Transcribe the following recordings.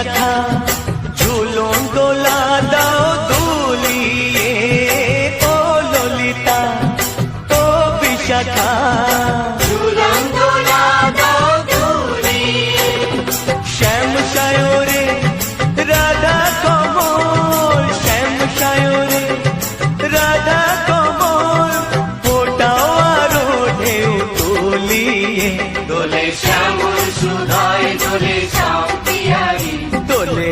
বিশাখা ঝুলন দোলা দাও দুলিয়ে ও ললিতা ও বিশাখা। শ্যাম সায়রে রাধা কমল শ্যাম সায়রে রাধা কমল ফোটাও আরও ঢেউ তুলিয়ে। দোলে শ্যামল সুধায় দোলে শ্যাম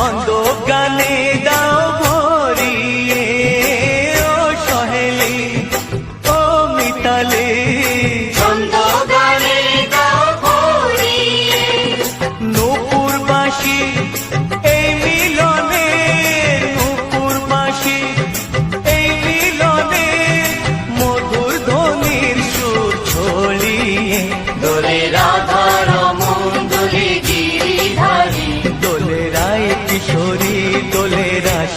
cuando gane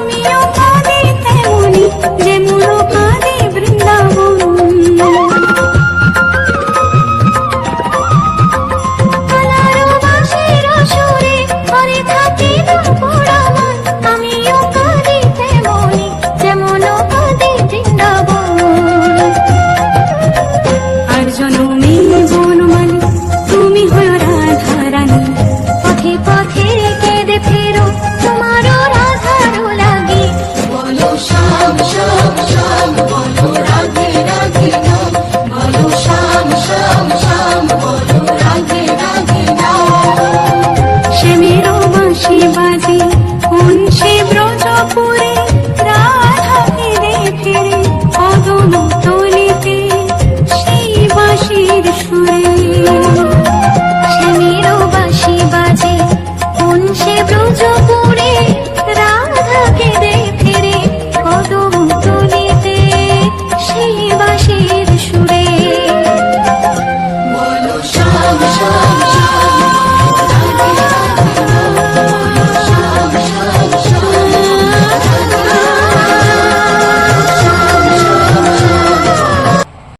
mío. শ্যাম শ্যাম শ্যাম